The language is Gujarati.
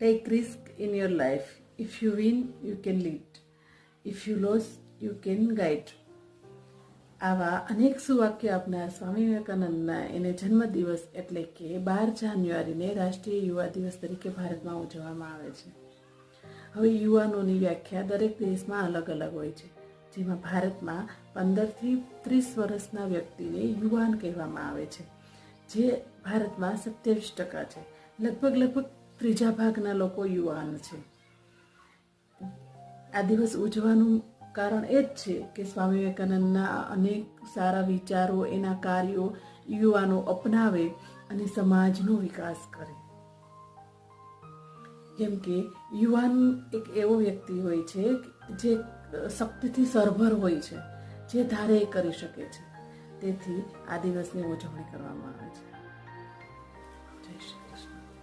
Take risk in your life. If you win, you can lead. If you lose, you can guide. આવા અનેક સુવાક્ય આપનાર સ્વામી વિવેકાનંદના એને જન્મદિવસ એટલે કે બાર જાન્યુઆરીને રાષ્ટ્રીય યુવા દિવસ તરીકે ભારતમાં ઉજવવામાં આવે છે હવે યુવાનોની વ્યાખ્યા દરેક દેશમાં અલગ અલગ હોય છે જેમાં ભારતમાં પંદરથી ત્રીસ વર્ષના વ્યક્તિને યુવાન કહેવામાં આવે છે જે ભારતમાં સત્યાવીસ ટકા છે લગભગ લગભગ ત્રીજા ભાગના લોકો યુવાન છે. આ દિવસ ઉજવાનું કારણ એ જ છે કે સ્વામી વિવેકાનંદના અનેક સારા વિચારો, એના કાર્યો યુવાનો અપનાવે અને સમાજનો વિકાસ કરે. જેમ કે યુવાન એક એવો વ્યક્તિ હોય છે જે શક્તિથી સરભર હોય છે, જે ધારે કરી શકે છે. તેથી આ દિવસની ઉજવણી કરવામાં આવે છે. જય શ્રી